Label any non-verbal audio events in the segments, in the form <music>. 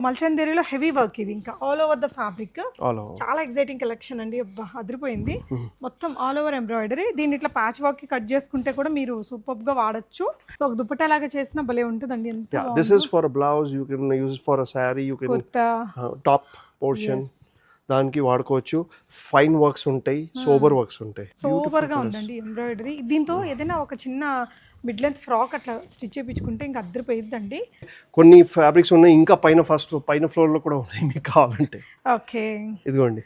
మల్చందేరిలో heavy work ఇది ఇంకా all over the fabric చాలా ఎగ్జైటింగ్ కలెక్షన్ అండి. అబ్బా అదిరిపోయింది. <laughs> మొత్తం ఆల్ ఓవర్ ఎంబ్రాయిడరీ దీన్ని ఇట్లా ప్యాచ్ వర్క్ కట్ చేసుకుంటే కూడా మీరు సూపర్గా వాడచ్చు. సో ఒక దుపట్టా లాగా చేసిన భలే ఉంటుందండి. You can use it for a saree. You can kurta. uh, top portion. దానికి వాడుకోవచ్చు. ఫైన్ వర్క్స్ ఉంటాయి. సోబర్ వర్క్స్ ఉంటాయి. సూపర్గా ఉందండి ఎంబ్రాయిడరీ దీంతో ఏదైనా ఒక చిన్న మిడ్ లెంత్ ఫ్రాక్ అట్లా స్టిచ్ చేయించుకుంటే ఇంకా అద్దరిపోయిద్దండి. కొన్ని ఫ్యాబ్రిక్స్ ఉన్నాయి ఇంకా పైన ఫస్ట్ పైన ఫ్లోర్లో కూడా ఉన్నాయి మీకు కావాలంటే. ఓకే. ఇదిగోండి.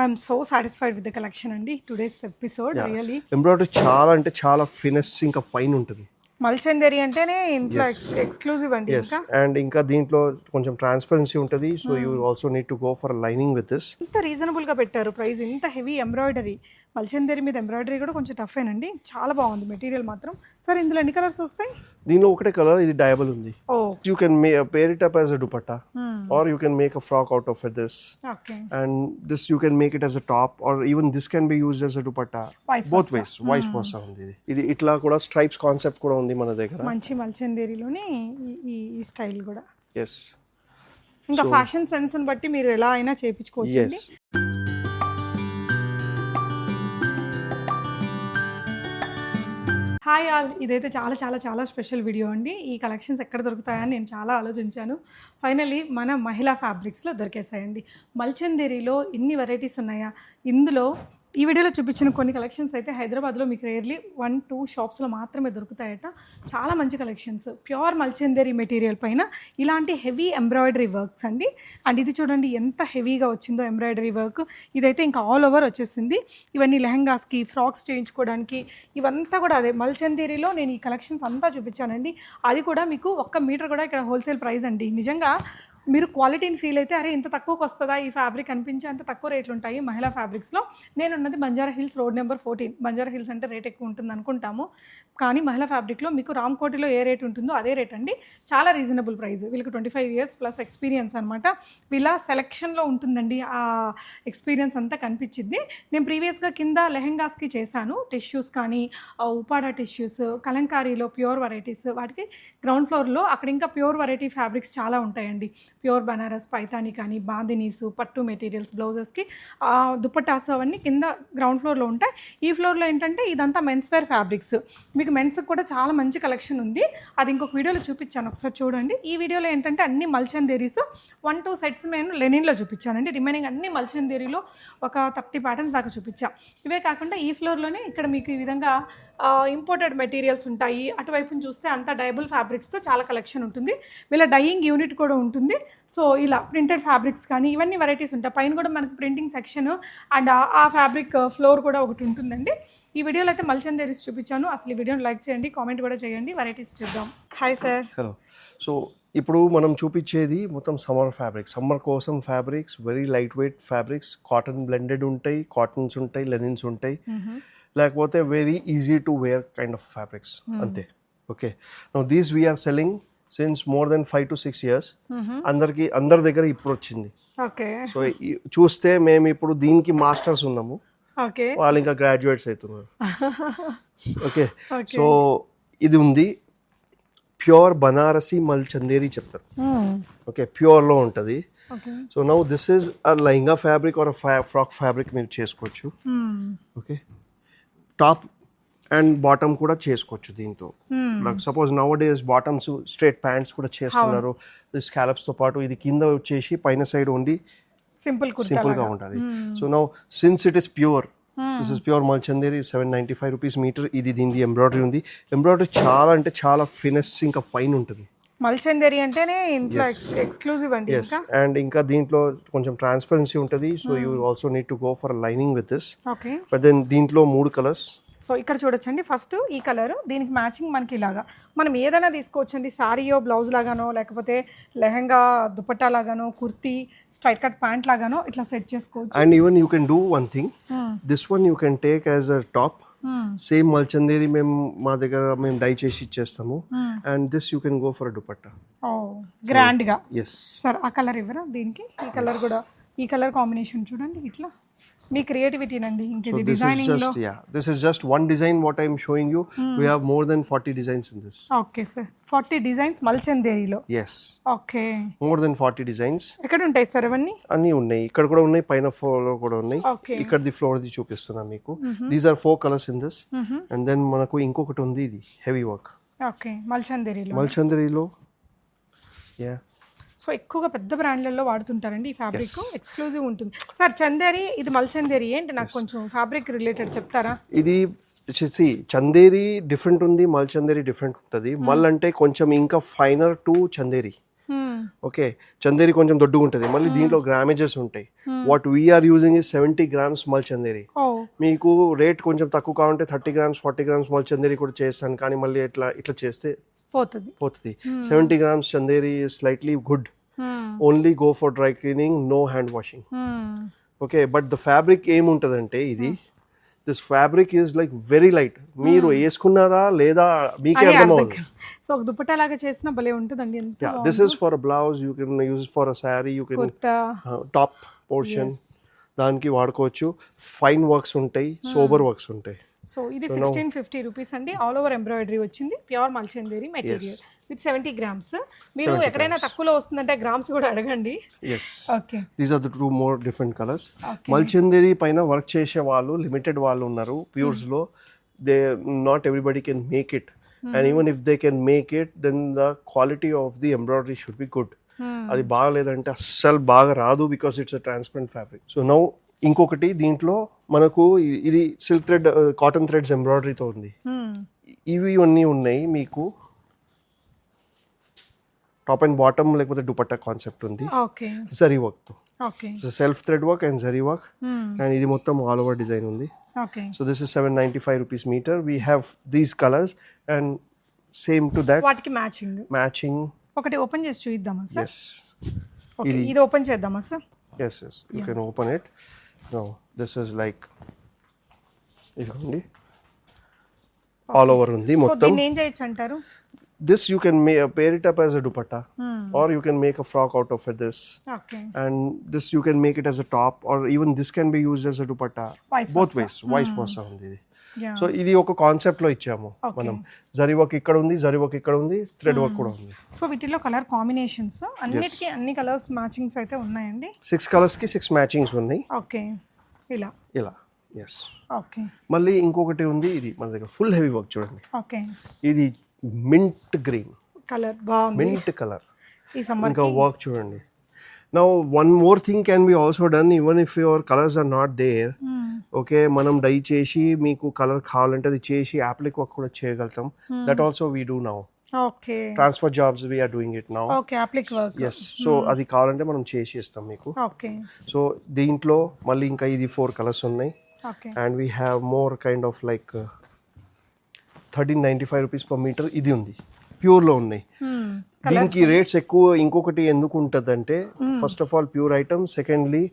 I'm so satisfied with the collection అండి టుడేస్ ఎపిసోడ్ రియలీ. ఎంబ్రాయిడరీ చాలా అంటే చాలా ఫినెస్ ఇంకా ఫైన్ ఉంటుంది. మల్చందేరి అంటేనే ఇంట్లో ఎక్స్క్లూజివ్ అండి అండ్ ఇంకా. దీంట్లో కొంచెం ట్రాన్స్పరెన్సీ ఉంటుంది so you also need to go for lining with this ఇంత రీజనబుల్గా పెట్టారు ప్రైస్ ఇంత హెవీ ఎంబ్రాయిడరీ మల్చందేరి మీద ఎంబ్రాయిడరీ కూడా కొంచెం టఫ్ ఏనండి. చాలా బాగుంది మెటీరియల్ మాత్రం. సార్ ఇందులో ఎన్ని కలర్స్ వస్తాయి? దీనిలో ఒకటే కలర్ ఇది డయబుల్ ఉంది. You can may pair it up as a dupatta or you can make a frock out of this you can make it as a top or even this can be used as a dupatta. Vice both ways vice versa ఉంది ఇది. ఇది ఇట్లా కూడా stripes concept కూడా ఉంది మన దగ్గర. మంచి మల్చందేరిలోనే ఈ- ఈ ఈ స్టైల్ కూడా. ఎస్ ఇంకా ఫ్యాషన్ సెన్స్ బట్టి మీరు ఎలా అయినా చేయించుకోవచ్చు హాయ్ ఆల్. ఇదైతే చాలా చాలా చాలా స్పెషల్ వీడియో అండి. ఈ కలెక్షన్స్ ఎక్కడ దొరుకుతాయని నేను చాలా ఆలోచించాను. ఫైనలీ మన మహిళా ఫ్యాబ్రిక్స్లో దొరికేసాయండి. మల్చందేరిలో ఇన్ని వెరైటీస్ ఉన్నాయా? ఇందులో ఈ వీడియోలో చూపించిన కొన్ని కలెక్షన్స్ అయితే హైదరాబాద్లో మీకు రేర్లీ వన్ టూ షాప్స్లో మాత్రమే దొరుకుతాయట. చాలా మంచి కలెక్షన్స్. ప్యూర్ మల్చెందేరీ మెటీరియల్ పైన ఇలాంటి హెవీ ఎంబ్రాయిడరీ వర్క్స్ అండి. అండ్ ఇది చూడండి ఎంత హెవీగా వచ్చిందో ఎంబ్రాయిడరీ వర్క్. ఇదైతే ఇంకా ఆల్ ఓవర్ వచ్చేసింది. ఇవన్నీ లెహంగాస్కి ఫ్రాక్స్ చేయించుకోవడానికి ఇవంతా కూడా అదే మల్చెందేరీలో నేను ఈ కలెక్షన్స్ అంతా చూపించానండి. అది కూడా మీకు ఒక్క మీటర్ కూడా ఇక్కడ హోల్సేల్ ప్రైస్ అండి. నిజంగా మీరు క్వాలిటీని ఫీల్ అయితే అరే ఇంత తక్కువకి వస్తుందా? ఈ ఫ్యాబ్రిక్ అనిపించే అంత తక్కువ రేట్లు ఉంటాయి మహిళా ఫ్యాబ్రిక్స్లో నేను ఉన్నది Banjara Hills road number fourteen Banjara Hills అంటే రేట్ ఎక్కువ ఉంటుంది అనుకుంటాము. కానీ మహిళా ఫ్యాబ్రిక్లో మీకు రామ్కోటిలో ఏ రేట్ ఉంటుందో అదే రేట్ అండి. చాలా రీజనబుల్ ప్రైస్ వీళ్ళకి twenty five years plus experience అనమాట వీళ్ళ సెలెక్షన్లో ఉంటుందండి ఆ ఎక్స్పీరియన్స్ అంతా కనిపించింది. నేను ప్రీవియస్గా కింద లెహెంగాస్కి చేశాను. టిష్యూస్ కానీ ఉపాడా టిష్యూస్ కలంకారీలో ప్యూర్ వెరైటీస్ వాటికి గ్రౌండ్ ఫ్లోర్లో అక్కడ ఇంకా ప్యూర్ వెరైటీ ఫ్యాబ్రిక్స్ చాలా ఉంటాయండి. ప్యూర్ బనారస్ పైతాని కానీ బాందినీస్ పట్టు మెటీరియల్స్ బ్లౌజెస్కి దుప్పటాస్ అవన్నీ కింద గ్రౌండ్ ఫ్లోర్లో ఉంటాయి. ఈ ఫ్లోర్లో ఏంటంటే ఇదంతా మెన్స్ వేర్ ఫ్యాబ్రిక్స్ మీకు మెన్స్కి కూడా చాలా మంచి కలెక్షన్ ఉంది. అది ఇంకొక వీడియోలో చూపించాను. ఒకసారి చూడండి. ఈ వీడియోలో ఏంటంటే అన్ని మల్చందేరీస్ వన్ టూ సెట్స్ నేను లెనిన్లో చూపించానండి. రిమైనింగ్ అన్ని మల్చందేరీలో ఒక థర్టీ ప్యాటర్న్స్ దాకా చూపించాను ఇవే కాకుండా ఈ ఫ్లోర్లోనే ఇక్కడ మీకు ఈ విధంగా ఇంపోర్టెడ్ మెటీరియల్స్ ఉంటాయి. అటువైపున చూస్తే అంతా డైబుల్ ఫ్యాబ్రిక్స్తో చాలా కలెక్షన్ ఉంటుంది. వీళ్ళ డైయింగ్ యూనిట్ కూడా ఉంటుంది. సో ఇలా ప్రింటెడ్ ఫ్యాబ్రిక్స్ కానీ ఇవన్నీ వెరైటీస్ ఉంటాయి. పైన కూడా మనకి ప్రింటింగ్ సెక్షన్ అండ్ ఆ ఫ్యాబ్రిక్ ఫ్లోర్ కూడా ఒకటి ఉంటుందండి. ఈ వీడియోలో అయితే మల్చందేరీస్ చూపించాను. అసలు ఈ వీడియోని లైక్ చేయండి కామెంట్ కూడా చేయండి. వెరైటీస్ చూద్దాం. హాయ్ సార్ హలో సో ఇప్పుడు మనం చూపించేది మొత్తం సమ్మర్ ఫ్యాబ్రిక్ సమ్మర్ కోసం fabrics very light weight fabrics cotton blended ఉంటాయి కాటన్స్ ఉంటాయి లెనిన్స్ ఉంటాయి. లేకపోతే very easy to wear kind of fabrics అంతే. Okay no these we're selling since more than five to six years అందరికి అందరి దగ్గర ఇప్పుడు వచ్చింది. సో చూస్తే మేము ఇప్పుడు దీనికి మాస్టర్స్ ఉన్నాము. వాళ్ళు ఇంకా గ్రాడ్యుయేట్స్ అవుతున్నారు. <laughs> ఓకే సో ఇది ఉంది. ప్యూర్ బనారసి మల్ చందేరి చెప్తారు ఓకే ప్యూర్లో ఉంటుంది. So now this is a lehenga fabric or frock fabric మీరు చేసుకోవచ్చు. ఓకే టాప్ అండ్ బాటమ్ కూడా చేసుకోవచ్చు దీంతో. Suppose nowadays bottoms straight pants కూడా చేస్తున్నారు. స్కాలప్స్తో పాటు ఇది కింద వచ్చేసి పైన సైడ్ ఉండి సింపుల్ సింపుల్గా ఉంటుంది. So now since it is pure this is pure Mulchanderi seven ninety five rupees metre ఇది దీని ఎంబ్రాయిడరీ ఉంది. ఎంబ్రాయిడరీ చాలా అంటే చాలా ఫినెస్ ఇంకా ఫైన్ ఉంటుంది. మల్చందేరి అంటేనే ఇంట్లో ఎక్స్క్లూజివ్ అండి అండ్ ఇంకా? దీంట్లో కొంచెం ట్రాన్స్పరెన్సీ ఉంటుంది. So you also need to go for lining with this okay but then దీంట్లో మూడు కలర్స్ సో ఇక్కడ చూడొచ్చండి. ఫస్ట్ ఈ కలర్ దీనికి మ్యాచింగ్ మనకి ఇలాగా. మనం ఏదైనా తీసుకోవచ్చండి. సారీయో బ్లౌజ్ లాగానో లేకపోతే లెహంగా దుపట్టా లాగానో కుర్తీ స్ట్రైట్ కట్ ప్యాంట్ లాగానో ఇట్లా సెట్ చేసుకోవచ్చు. And even you can do one thing this one you can take as a top same Mulchanderi మేము మా దగ్గర మేము డై చేసి ఇచ్చేస్తాము. And this you can go for dupatta ఓ గ్రాండ్గా. ఎస్ సార్ ఆ కలర్ ఇవ్వరా దీనికి? ఈ కలర్ కూడా ఈ కలర్ కాంబినేషన్ చూడండి ఇట్లా. మీ క్రియేటివిటీ అండి ఇంక So ఇది this is డిజైనింగ్లో. just yeah. This is just one design. What I'm showing you. We have more than 40 designs in this. Okay sir forty designs మల్చందేరిలో Yes, okay more than 40 designs. ఎక్కడ ఉంటాయి sir అవన్నీ? అన్నీ ఉన్నాయి. ఇక్కడ కూడా ఉన్నాయి పైన ఫ్లోర్లో కూడా ఉన్నాయి. ఇక్కడ ది ఫ్లోర్ ది చూపిస్తున్నా మీకు. These are four colours in this and then మనకు ఇంకొకటి ఉంది ఇది హెవీ వర్క్ ఓకే మల్చందేరిలో మల్చందరిలో యా సో ఎక్కువగా పెద్ద బ్రాండ్లలో వాడుతుంటారండి ఈ ఫ్యాబ్రిక్. ఎక్స్క్లూజివ్ ఉంటుంది. సార్ చందేరి ఇది మల్చందేరి ఏంటి? నాకు కొంచెం ఫ్యాబ్రిక్ రిలేటెడ్ చెప్తారా? ఇది వచ్చేసి చందేరి డిఫరెంట్ ఉంది మల్ చందేరి డిఫరెంట్ ఉంటుంది. మల్ అంటే కొంచెం ఇంకా finer to Chanderi. Hmm. Okay Chanderi కొంచెం దొడ్డుగా ఉంటుంది. మళ్ళీ దీంట్లో గ్రామేజెస్ ఉంటాయి. What we're using is seventy grams Mul Chanderi. ఓ మీకు రేట్ కొంచెం తక్కువ కావాలంటే థర్టీ గ్రామ్స్ ఫార్టీ గ్రామ్స్ మల్ చందేరి కూడా చేస్తాను. కానీ మళ్ళీ ఇట్లా ఇట్లా చేస్తే పోతుంది. పోతుంది. Seventy grams Chanderi slightly good Hmm. Only go for dry cleaning no hand washing Hmm. Okay but the fabric ఏముంటుందంటే ఇది this fabric is like very light మీరు వేసుకున్నారా లేదా మీకే అని అర్థం అర్థం. సో దుపట్టా లాగా చేసిన భలే ఉంటుందండి this is for blouse you can use for a sari you can top portion దానికి వాడుకోవచ్చు. ఫైన్ వర్క్స్ ఉంటాయి సోబర్ వర్క్స్ ఉంటాయి. సో ఇది సిక్స్టీన్ ఫిఫ్టీ రూపీస్ అండి. ఆల్ ఓవర్ ఎంబ్రాయిడరీ వచ్చింది. Pure Mulchanderi material with seventy grams మీరు ఎక్కడైనా తక్కువలో వస్తుందంటే గ్రామ్స్ కూడా అడగండి. Okay these are the two more different colours. Mulchanderi పైన వర్క్ చేసే వాళ్ళు లిమిటెడ్ వాళ్ళు ఉన్నారు. ప్యూర్స్లో they not everybody can make it and even if they can make it then the quality of the embroidery should be good అది బాగలేదంటే అస్సలు బాగా రాదు because it's a transparent fabric so now ఇంకొకటి దీంట్లో మనకు ఇది సిల్క్ థ్రెడ్ కాటన్ థ్రెడ్స్ ఎంబ్రాయిడరీతో ఉంది. ఇవి అన్నీ ఉన్నాయి మీకు టాప్ అండ్ బాటమ్ లేకపోతే దుపట్టా కాన్సెప్ట్ ఉంది. జరీ వర్క్తో self thread work and zari work. And ఇది మొత్తం ఆల్ ఓవర్ డిజైన్ ఉంది. So this is seven ninety five rupees metre we have these colours and same to that వాటికి మ్యాచింగ్ మ్యాచింగ్ ఒకటి open చేసి చూద్దామా సార్? ఇది ఓపెన్ చేద్దామా sir? Yes yes you can open it no this is like ఇదిగోండి all over ఉంది so మొత్తం దీన్ని ఏం చేయొచ్చు అంటారు this you can may pair it up as a dupatta Hmm. or you can make a frock out of it this okay and this you can make it as a top or even this can be used as a dupatta Vice both versa. Hmm. ways vice versa ఉంది ఇది yeah so ఇది ఒక కాన్సెప్ట్లో ఇచ్చాము. మనం. Zari work ఇక్కడ ఉంది zari work ఇక్కడ ఉంది థ్రెడ్ వర్క్ కూడా ఉంది. సో వీటిలో కలర్ కాంబినేషన్స్ అన్నిటికీ అన్ని కలర్స్ మ్యాచింగ్స్ అయితే ఉన్నాయండి? సిక్స్ కలర్స్కి సిక్స్ మ్యాచింగ్స్ ఉన్నాయి. ఓకే. ఇలా? ఇలా. Yes okay. మళ్ళీ ఇంకొకటి ఉంది ఇది మన దగ్గర ఫుల్ హెవీ వర్క్ చూడండి. ఓకే. ఇది మింట్ గ్రీన్ కలర్ బాగుంది. Mint colour. ఇంకా వర్క్ చూడండి. Now one more thing can be also done even if your colours are not there okay మనం డై చేసి మీకు కలర్ కావాలంటే అది చేసి యాప్లిక్ వర్క్ కూడా చేయగలుగుతాం. That also we do now okay transfer jobs we're doing it now okay applique work yes so అది కావాలంటే మనం చేసి ఇస్తాం మీకు. ఓకే సో దీంట్లో మళ్ళీ ఇంకా ఇది ఫోర్ కలర్స్ ఉన్నాయి. Okay and we have more kind of like thirteen ninety five rupees per metre ఇది ఉంది. ప్యూర్లో ఉన్నాయి. Hmm. దీనికి రేట్స్ ఎక్కువ ఇంకొకటి ఎందుకు ఉంటుందంటే first of all pure item secondly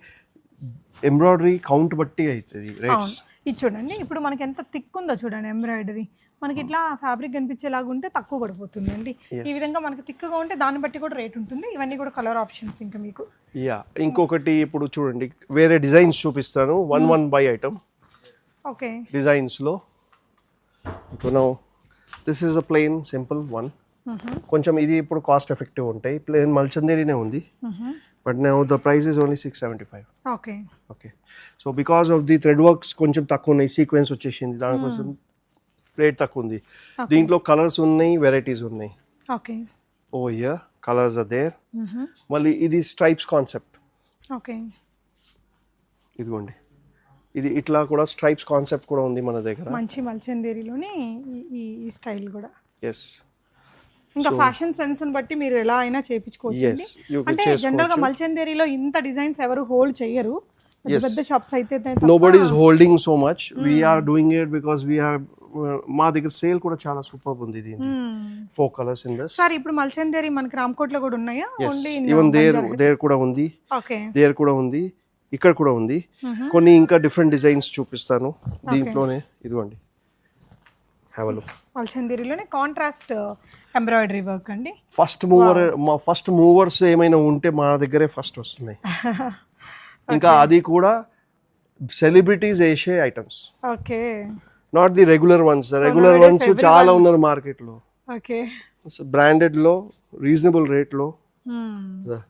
embroidery count బట్టి అవుతుంది రేట్స్ ఇది చూడండి ఇప్పుడు మనకి ఎంత థిక్ ఉందో చూడండి ఎంబ్రాయిడరీ మనకి ఇట్లా ఫ్యాబ్రిక్ కనిపించేలాగా ఉంటే తక్కువ పడిపోతుంది అండి ఈ విధంగా మనకి థిక్గా ఉంటే దాన్ని బట్టి కూడా రేట్ ఉంటుంది. ఇవన్నీ కూడా కలర్ ఆప్షన్స్ ఇంకా మీకు. యా ఇంకొకటి ఇప్పుడు చూడండి వేరే డిజైన్స్ చూపిస్తాను. One one by item okay డిజైన్స్లో ఇప్పుడు this is a plain simple one కొంచెం ఇది ఇప్పుడు కాస్ట్ ఎఫెక్టివ్ ఉంటాయి. ప్లెయిన్ మల్చందేరినే ఉంది. But now the price is only six seventy five okay. Okay so because of the thread works కొంచెం తక్కువ ఉన్నాయి. సీక్వెన్స్ వచ్చేసింది. దానికోసం రేట్ తక్కువ ఉంది. దీంట్లో కలర్స్ ఉన్నాయి వెరైటీస్ ఉన్నాయి. ఓకే. ఓ ఇయర్ కలర్స్ ఆర్ దేర్ మళ్ళీ ఇది స్ట్రైప్స్ కాన్సెప్ట్ ఓకే. ఇదిగోండి. ఇది ఇట్లా కూడా స్ట్రైప్స్ కాన్సెప్ట్ కూడా ఉంది మన దగ్గర. మంచి మల్చందేరిలోనే ఈ స్టైల్ కూడా. ఎస్ ఇంకా ఫ్యాషన్ సెన్స్ బట్టి మీరు ఎలా అయినా చేయించుకోవచ్చు అంటే జనరల్గా మల్చందేరిలో ఇంత డిజైన్స్ ఎవరు హోల్డ్ చేయరు. పెద్ద షాప్స్ అయితే nobody is holding so much we're doing it because we're మా దగ్గర సేల్ కూడా చాలా సూపర్ ఉంది దీని four colours in this sir ఇప్పుడు మల్చందేరి మనకి రామ్కోట్లో కూడా ఉన్నాయా? ఓన్లీ ఈవెన్ దేర్ దేర్ కూడా ఉంది. ఓకే దేర్ కూడా ఉంది. ఇక్కడ కూడా ఉంది. కొన్ని ఇంకా డిఫరెంట్ డిజైన్స్ చూపిస్తాను దీంట్లోనే. ఇదిగోండి. హ్యావ్ లుక్ మల్చందేరిలోనే కాంట్రాస్ట్ ఎంబ్రాయిడరీ వర్క్ అండి. ఫస్ట్ మూవర్ మా ఫస్ట్ మూవర్స్ ఏమైనా ఉంటే మా దగ్గరే ఫస్ట్ వస్తున్నాయి. <laughs> ఇంకా అది కూడా సెలబ్రిటీస్ వేసే items okay. Not the regular ones regular ones చాలా ఉన్నారు మార్కెట్లో ఓకే. బ్రాండెడ్లో రీజనబుల్ రేట్లో.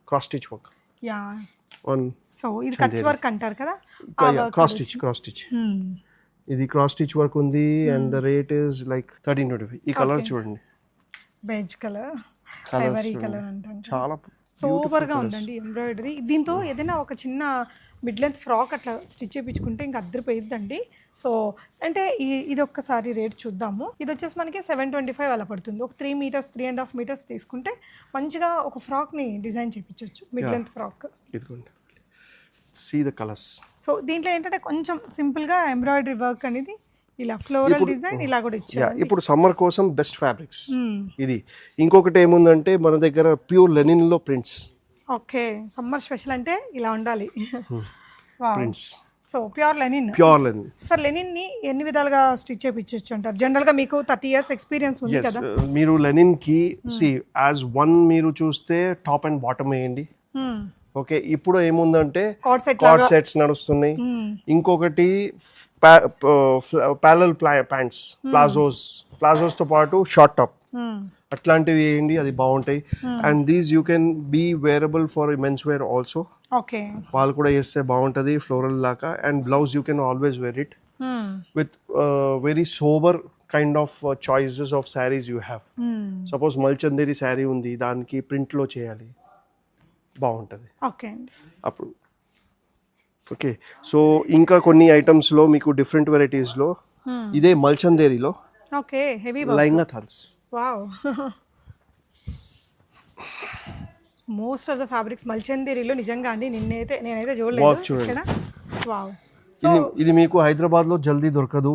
Cross stitch work yeah one so ఇది కచ్ వర్క్ అంటారు కదా? Cross stitch cross stitch. ఇది క్రాస్ స్టిచ్ వర్క్ ఉంది and the rate is like thirteen twenty five ఈ కలర్ చూడండి. Beige colour. కలర్ అంటాం చాలా సూపర్గా ఉందండి ఎంబ్రాయిడరీ దీంతో ఏదైనా ఒక చిన్న మిడ్ లెంత్ ఫ్రాక్ అట్లా స్టిచ్ చేయించుకుంటే ఇంకా అద్దరిపోయిద్దండి. సో అంటే ఈ ఇది ఒక్కసారి రేట్ చూద్దాము. ఇది వచ్చేసి మనకి సెవెన్ ట్వంటీ ఫైవ్ అలా పడుతుంది. ఒక three metres three and half metres తీసుకుంటే మంచిగా ఒక ఫ్రాక్ని డిజైన్ చేయించవచ్చు మిడ్ లెంత్ ఫ్రాక్ ఇదిగోండి. సీ ద కలర్స్ సో దీంట్లో ఏంటంటే కొంచెం సింపుల్గా ఎంబ్రాయిడరీ వర్క్ అనేది ఇలా ఫ్లోరల్ డిజైన్ ఇలా కూడా యా ఇచ్చారు ఇప్పుడు సమ్మర్ కోసం బెస్ట్ ఫ్యాబ్రిక్స్ Hmm. ఇది. ఇంకొకటి ఏముందంటే మన దగ్గర ప్యూర్ లెనిన్లో ప్రింట్స్ ఓకే సమ్మర్ స్పెషల్ అంటే ఇలా ఉండాలి. Prints so pure linen pure linen sir లెనిన్ని ఎన్ని విధాలుగా స్టిచ్ చేయించవచ్చు అంటారు? జనరల్గా మీకు థర్టీ ఇయర్స్ ఎక్స్పీరియన్స్ ఉంది కదా. మీరు లెనిన్కి సి యాజ్ వన్ మీరు చూస్తే టాప్ అండ్ బాటమ్ వేయండి. ఓకే ఇప్పుడు ఏముందంటే కార్డ్ సెట్ కార్డ్ సెట్స్ నడుస్తున్నాయి. ఇంకొకటి ప్యారల్ ప్యాంట్స్ ప్లాజోస్ ప్లాజోస్తో పాటు షార్ట్ టాప్ అట్లాంటివి వేయండి అది బాగుంటాయి. And these you can be wearable for men's wear also okay వాళ్ళు కూడా వేస్తే బాగుంటుంది ఫ్లోరల్ లాగా. And blouse you can always wear it with very sober kind of choices of saris you have suppose మల్చందేరి sari ఉంది దానికి ప్రింట్లో చేయాలి. బాగుంటుంది. ఓకే అండి. అప్పుడు. ఓకే. సో ఇంకా కొన్ని ఐటమ్స్లో మీకు డిఫరెంట్ వెరైటీస్లో ఇదే మల్చందేరిలో ఓకే హెవీ లైంగా థాన్స్. Wow. Most of the fabrics మల్చందేరిలో నిజంగా అండి నిన్నైతే నేనైతే చూడలేదు. వావ్. ఇది ఇది మీకు హైదరాబాద్లో జల్దీ దొరకదు.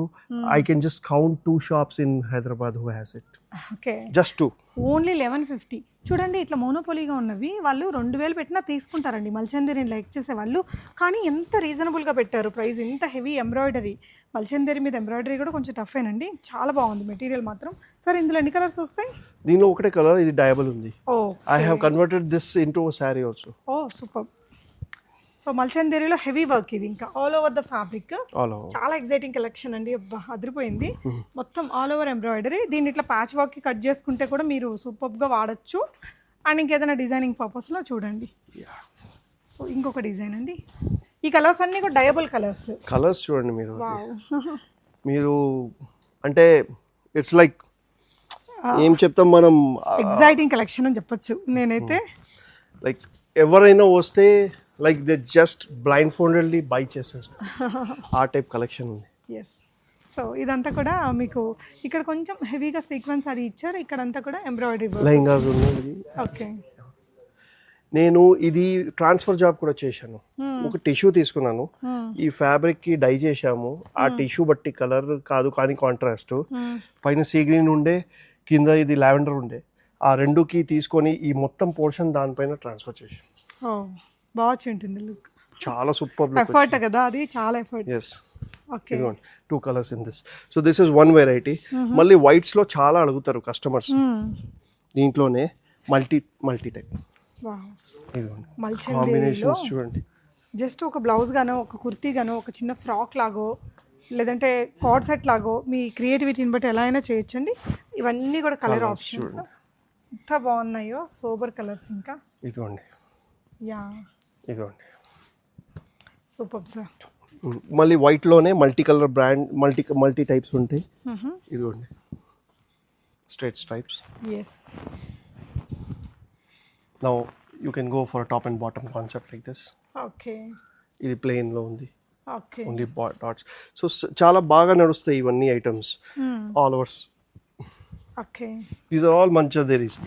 I can just count two shops in Hyderabad who has it okay just two only eleven fifty చూడండి ఇట్లా మోనోపోలీగా ఉన్నవి వాళ్ళు రెండు వేలు పెట్టినా తీసుకుంటారండి. మల్చందేరిని లైక్ చేసే వాళ్ళు కానీ ఎంత రీజనబుల్గా పెట్టారు ప్రైస్ ఇంత హెవీ ఎంబ్రాయిడరీ మల్చందేరి మీద ఎంబ్రాయిడరీ కూడా కొంచెం టఫ్ ఏనండి. చాలా బాగుంది మెటీరియల్ మాత్రం. సార్ ఇందులో ఎన్ని కలర్స్ వస్తాయి? దీనిలో ఒకటే కలర్ ఇది డయబుల్ ఉంది. ఓ I have converted this into sari also oh super so మల్చందేరిలో heavy work ఇది ఇంకా all over the fabric. All over చాలా ఎగ్జైటింగ్ కలెక్షన్ అండి. అబ్బా అదిరిపోయింది. మొత్తం ఆల్ ఓవర్ ఎంబ్రాయిడరీ. దీన్ని ఇట్లా ప్యాచ్ వర్క్ కట్ చేసుకుంటే కూడా మీరు సూపర్గా వాడచ్చు. అండ్ ఇంకేదైనా డిజైనింగ్ పర్పస్లో చూడండి. సో ఇంకొక డిజైన్ అండి. ఈ కలర్స్ అన్నీ కూడా డయబుల్ కలర్స్ కలర్స్ చూడండి మీరు. మీరు అంటే ఇట్స్ లైక్ ఏం చెప్తాం మనం? ఎగ్జైటింగ్ కలెక్షన్ అని చెప్పొచ్చు నేనైతే. లైక్ ఎవరైనా వస్తే like they just blindfoldedly buy చేసేస్తారు ఆ టైప్ కలెక్షన్ ఉంది. ఎస్ సో ఇదంతా కూడా మీకు ఇక్కడ కొంచెం హెవీగా సీక్వెన్స్ అది ఇచ్చారు. ఇక్కడంతా కూడా ఎంబ్రాయిడరీ లెహంగాస్ ఉన్నాయి. ఓకే నేను ఇది ట్రాన్స్ఫర్ జాబ్ కూడా చేశాను. ఒక టిష్యూ తీసుకున్నాను. ఈ ఫ్యాబ్రిక్కి డై చేశాము. ఆ టిష్యూ బట్టి కలర్ కాదు కానీ కాంట్రాస్ట్ పైన సీ గ్రీన్ ఉండే కింద ఇది లావెండర్ ఉండే. ఆ రెండుకి తీసుకొని ఈ మొత్తం పోర్షన్ దానిపైన ట్రాన్స్ఫర్ చేశాను. ఓ బాగా వచ్చి ఉంటుంది లుక్ చాలా సూపర్ లుక్ ఎఫర్ట్ కదా అది? చాలా ఎఫర్ట్ ఎస్ ఓకే ఇదిగోండి two colours in this so this is one variety మళ్ళీ whites లో చాలా అడుగుతారు కస్టమర్స్ దీంట్లోనే మల్టీ మల్టీ టైప్ కాంబినేషన్స్ చూడండి. జస్ట్ ఒక బ్లౌజ్ గానో ఒక కుర్తీ గానో ఒక చిన్న ఫ్రాక్ లాగో లేదంటే కార్డ్ సెట్ లాగో మీ క్రియేటివిటీని బట్టి ఎలా అయినా చేయొచ్చండి. ఇవన్నీ కూడా కలర్ ఆప్షన్స్ ఎంత బాగున్నాయో సోబర్ కలర్స్ ఇంకా. ఇదిగోండి. యా ఇదిగోండి. Super sir. మళ్ళీ white లోనే multi colour brand multi multi types ఉంటాయి ఇదిగోండి. Straight stripes yes now you can go for top and bottom concept like this okay ఇది ప్లెయిన్లో ఉంది. ఓకే ఓన్లీ డాట్స్ సో చాలా బాగా నడుస్తాయి ఇవన్నీ items all overs okay these are all మంచదేరీస్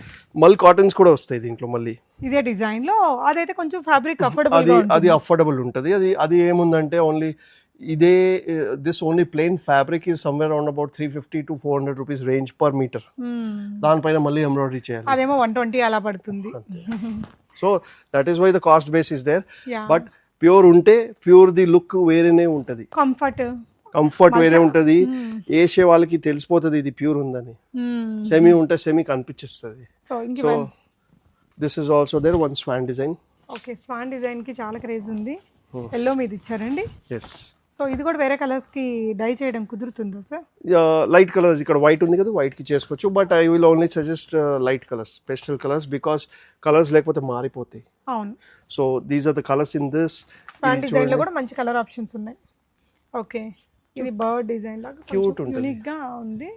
మళ్ళీ కాటన్స్ కూడా వస్తాయి దీంట్లో మళ్ళీ. ఇదే డిజైన్లో అదైతే కొంచెం ఫ్యాబ్రిక్ అఫోర్డబుల్ అది అది అఫోర్డబుల్ ఉంటుంది. అది అది ఏముందంటే ఓన్లీ ఇదే this only plain fabric is somewhere around about three fifty to four hundred rupees range per metre దానిపైన మళ్ళీ ఎంబ్రాయిడరీ చేయాలి. అదేమో వన్ ట్వంటీ అలా పడుతుంది. So that is why the cost base is there but pure ఉంటే pure the look వేరేనే ఉంటుంది. Comfort comfort వేరే ఉంటుంది. వేసే వాళ్ళకి తెలిసిపోతుంది ఇది ప్యూర్ ఉందని. సెమీ ఉంటే semi కనిపించేస్తుంది. So this is also there one swan design okay swan డిజైన్కి చాలా క్రేజ్ ఉంది. ఎల్లో మీద ఇచ్చారండి. ఎస్ సో ఇది కూడా వేరే కలర్స్కి డై చేయడం కుదురుతుందా సార్ లైట్ కలర్స్ ఇక్కడ వైట్ ఉంది కదా white కి చేసుకోవచ్చు but I will only suggest light colours pastel colours because colours లేకపోతే మారిపోతాయి. అవును. So these are the colours in this swan డిజైన్లో కూడా మంచి కలర్ ఆప్షన్స్ ఉన్నాయి. ఓకే ఇది బర్డ్ డిజైన్ లాగా Cute ఉంటుంది. యూనిక్గా ఉంది.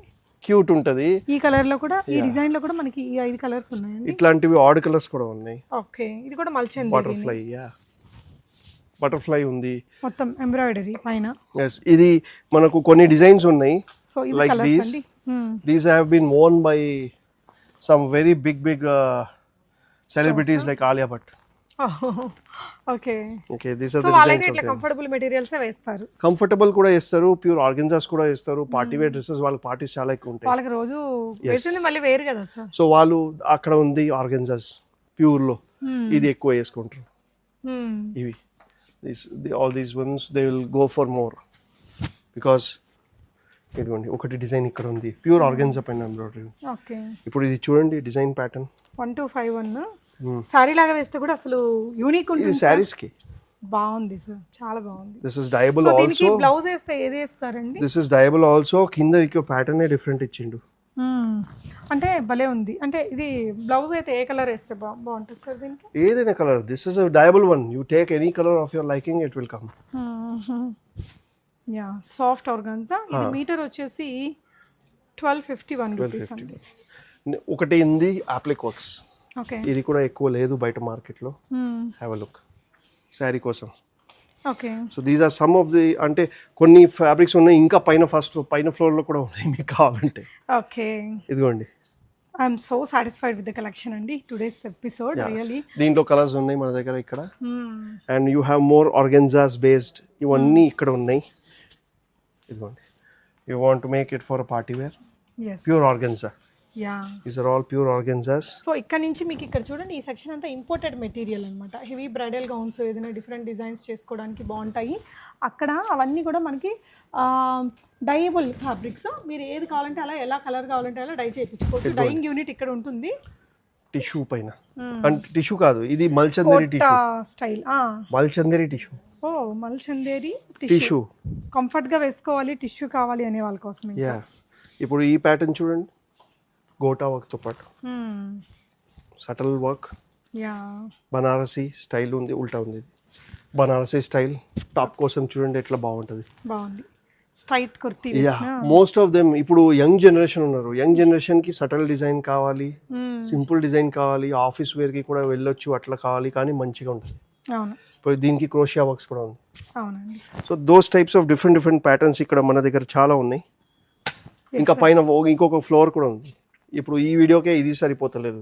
క్యూట్ ఉంటుంది. ఈ కలర్లో కూడా ఈ డిజైన్లో కూడా మనకి ఈ ఐదు కలర్స్ ఉన్నాయండి. ఇట్లాంటివి ఆడ్ కలర్స్ కూడా ఉన్నాయి. ఓకే. ఇది కూడా మల్చండి బటర్ఫ్లై యా బటర్ఫ్లై ఉంది. మొత్తం ఎంబ్రాయిడరీ పైన. ఎస్ ఇది మనకు కొన్ని డిజైన్స్ ఉన్నాయి. సో? అండి. Hmm. These have been worn by some very big big celebrities like Alia Bhatt okay okay these are వాళ్ళైతే ఇట్లా కంఫర్టబుల్ మెటీరియల్స్ వేస్తారు? కంఫర్టబుల్ కూడా ఇస్తారు ప్యూర్ ఆర్గన్జాస్ కూడా ఇస్తారు పార్టీ వేర్ డ్రెస్సెస్ వాళ్ళ పార్టీస్ చాలా ఎక్కువ ఉంటాయి. వాళ్ళకి రోజు వేసింది మళ్ళీ వేరు కదా సార్? సో వాళ్ళు అక్కడ ఉంది ఆర్గన్జాస్ ప్యూర్లో Hmm. ఇది ఎక్కువ వేసుకుంటారు. ఇవి. This all these ones they will go for more because ఇదిగోండి ఒకటి డిజైన్ ఇక్కడ ఉంది. ప్యూర్ ఆర్గన్జా పైన ఎంబ్రాయిడరీ ఓకే ఇప్పుడు ఇది చూడండి design pattern one two five one sari లాగా వేస్తే కూడా అసలు యూనిక్ ఉంటుంది శారీస్కి బాగుంది సార్. చాలా బాగుంది. This is dyeable also blouse వేస్తే ఏది వేస్తారండి? దిస్ ఇస్ డయబుల్ ఆల్సో కింద ఇక ప్యాటర్న్ డిఫరెంట్ ఇచ్చిండు. మ్మ్. అంటే భలే ఉంది. అంటే ఇది బ్లౌజ్ అయితే ఏ కలర్ వేస్తే బాగుంటుంది సార్ దీనికి? ఏదైనా colour this is dyeable one you take any colour of your liking it will come yeah soft organza ఇది మీటర్ వచ్చేసి ట్వెల్వ్ ఫిఫ్టీ వన్ రూపీస్ అండి ఒకటి ఉంది ఆప్లిక్ వర్క్స్ ఇది కూడా ఎక్కువ లేదు బయట మార్కెట్లో. హ్యావ్ అ లుక్ శారీ కోసం. Okay. So these are some of the అంటే కొన్ని ఫ్యాబ్రిక్స్ ఉన్నాయి ఇంకా పైన ఫస్ట్ పైన ఫ్లోర్లో కూడా ఉన్నాయి మీకు కావాలంటే. ఓకే. ఇదిగోండి. I'm so satisfied with the collection అండి టుడేస్ ఎపిసోడ్ రియలీ దీంట్లో కలర్స్ ఉన్నాయి మన దగ్గర ఇక్కడ. Hmm. And you have more organzas based ఇవన్నీ ఇక్కడ ఉన్నాయి. ఇదిగోండి. You want make it for party wear pure organza yeah these are all pure organzas so ఇక్కడ నుంచి మీకు ఇక్కడ చూడండి ఈ సెక్షన్ అంతా ఇంపోర్టెడ్ మెటీరియల్ అనమాట హెవీ బ్రైడల్ గౌన్స్ ఏదైనా డిఫరెంట్ డిజైన్స్ చేసుకోవడానికి బాగుంటాయి. అక్కడ అవన్నీ కూడా మనకి డైయబుల్ ఫ్యాబ్రిక్స్ మీరు ఏది కావాలంటే అలా ఎలా కలర్ కావాలంటే అలా డై చేయించుకోవచ్చు. డైయింగ్ యూనిట్ ఇక్కడ ఉంటుంది. టిష్యూ పైన. అంటే టిష్యూ కాదు ఇది మల్చందరి టిష్యూ స్టైల్ మల్చందరి టిష్యూ ఓ మల్చందేరి టిష్యూ టిష్యూ కంఫర్ట్గా వేసుకోవాలి టిష్యూ కావాలి అనే వాళ్ళ కోసం యా ఇప్పుడు ఈ ప్యాటర్న్ చూడండి. గోటా వర్క్తో పాటు. సటల్ వర్క్ బనారసి స్టైల్ ఉంది ఉల్టా ఉంది. బనారసి స్టైల్ టాప్ కోసం చూడండి ఎట్లా బాగుంటుంది. బాగుంది. Straight kurti yeah most of them ఇప్పుడు యంగ్ జనరేషన్ ఉన్నారు. యంగ్ జనరేషన్కి సటల్ డిజైన్ కావాలి సింపుల్ డిజైన్ కావాలి ఆఫీస్ వేర్కి కూడా వెళ్ళొచ్చు అట్లా కావాలి కానీ మంచిగా ఉంటుంది. అవును. దీనికి క్రోషియా వర్క్స్ కూడా ఉంది. అవునండి. So those types of different different patterns ఇక్కడ మన దగ్గర చాలా ఉన్నాయి. ఇంకా పైన ఇంకొక ఫ్లోర్ కూడా ఉంది. ఇప్పుడు ఈ వీడియోకే ఇది సరిపోతలేదు.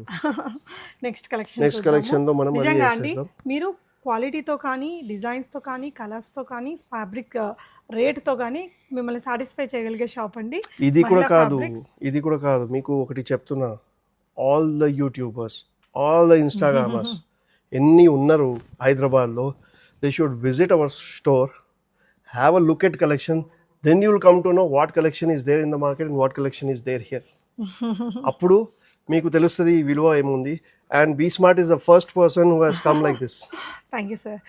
నెక్స్ట్ కలెక్షన్ నెక్స్ట్ కలెక్షన్లో మనం నిజంగా అండి మీరు క్వాలిటీతో కానీ డిజైన్స్తో కానీ కలర్స్తో కానీ ఫ్యాబ్రిక్ రేట్తో కానీ మిమ్మల్ని సాటిస్ఫై చేయగలిగే షాప్ అండి. ఇది కూడా కాదు. ఇది కూడా కాదు. మీకు ఒకటి చెప్తున్నా. All the YouTubers all the Instagrammers ఎన్ని ఉన్నారు హైదరాబాద్లో they should visit our store have a look at collection then you will come to know what collection is there in the market and what collection is there here అప్పుడు మీకు తెలుస్తుంది ఈ విలువ ఏముంది. And be smart is the first person who has come like this thank you sir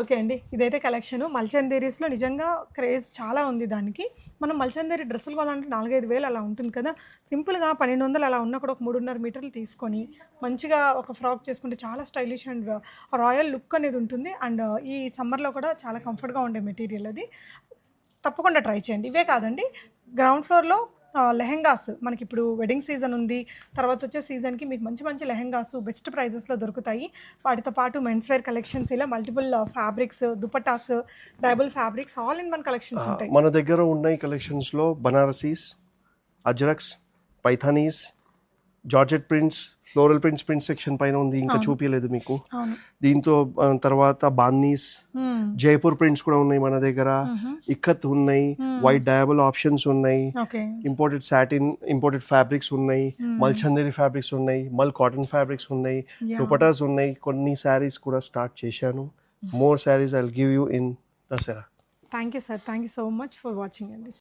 okay అండి. ఇదైతే collection మల్చందేరీస్లో నిజంగా craze చాలా ఉంది దానికి. మనం మల్చందేరి డ్రెస్సులు కొనాలంటే నాలుగైదు వేలు అలా ఉంటుంది కదా. సింపుల్గా పన్నెండు వందలు అలా ఉన్న కూడా ఒక మూడున్నర మీటర్లు తీసుకొని మంచిగా ఒక ఫ్రాక్ చేసుకుంటే చాలా stylish and uh, royal look అనేది ఉంటుంది. అండ్ uh, ఈ సమ్మర్లో కూడా చాలా కంఫర్ట్గా ఉండే మెటీరియల్ అది. తప్పకుండా ట్రై చేయండి. ఇవే కాదండి. గ్రౌండ్ ఫ్లోర్లో లెహెంగాస్. మనకి ఇప్పుడు వెడ్డింగ్ సీజన్ ఉంది. తర్వాత వచ్చే సీజన్కి మీకు మంచి మంచి లెహెంగాస్ బెస్ట్ ప్రైజెస్లో దొరుకుతాయి. వాటితో పాటు మెన్స్ వేర్ కలెక్షన్స్ ఇలా multiple fabrics dupattas dyeable fabrics all in one collections ఉంటాయి. మన దగ్గర ఉన్న ఈ కలెక్షన్స్లో Banarasis ajrakhs Paithanis georgette prints floral prints print section పైన ఉంది. ఇంకా చూపించలేదు మీకు. దీంతో తర్వాత బాన్నీస్. జైపూర్ ప్రింట్స్ కూడా ఉన్నాయి మన దగ్గర. ఇక్కత్ ఉన్నాయి. వైట్ డయాబుల్ ఆప్షన్స్ ఉన్నాయి. ఇంపోర్టెడ్ సాటిన్ ఇంపోర్టెడ్ ఫ్యాబ్రిక్స్ ఉన్నాయి. మల్ చందేరి ఫ్యాబ్రిక్స్ ఉన్నాయి. మల్ కాటన్ ఫ్యాబ్రిక్స్ ఉన్నాయి. దుపటాస్ ఉన్నాయి. కొన్ని శారీస్ కూడా స్టార్ట్ చేశాను. More saris I give you in Dussehra. Thank you sir. Thank you so much for watching అండి.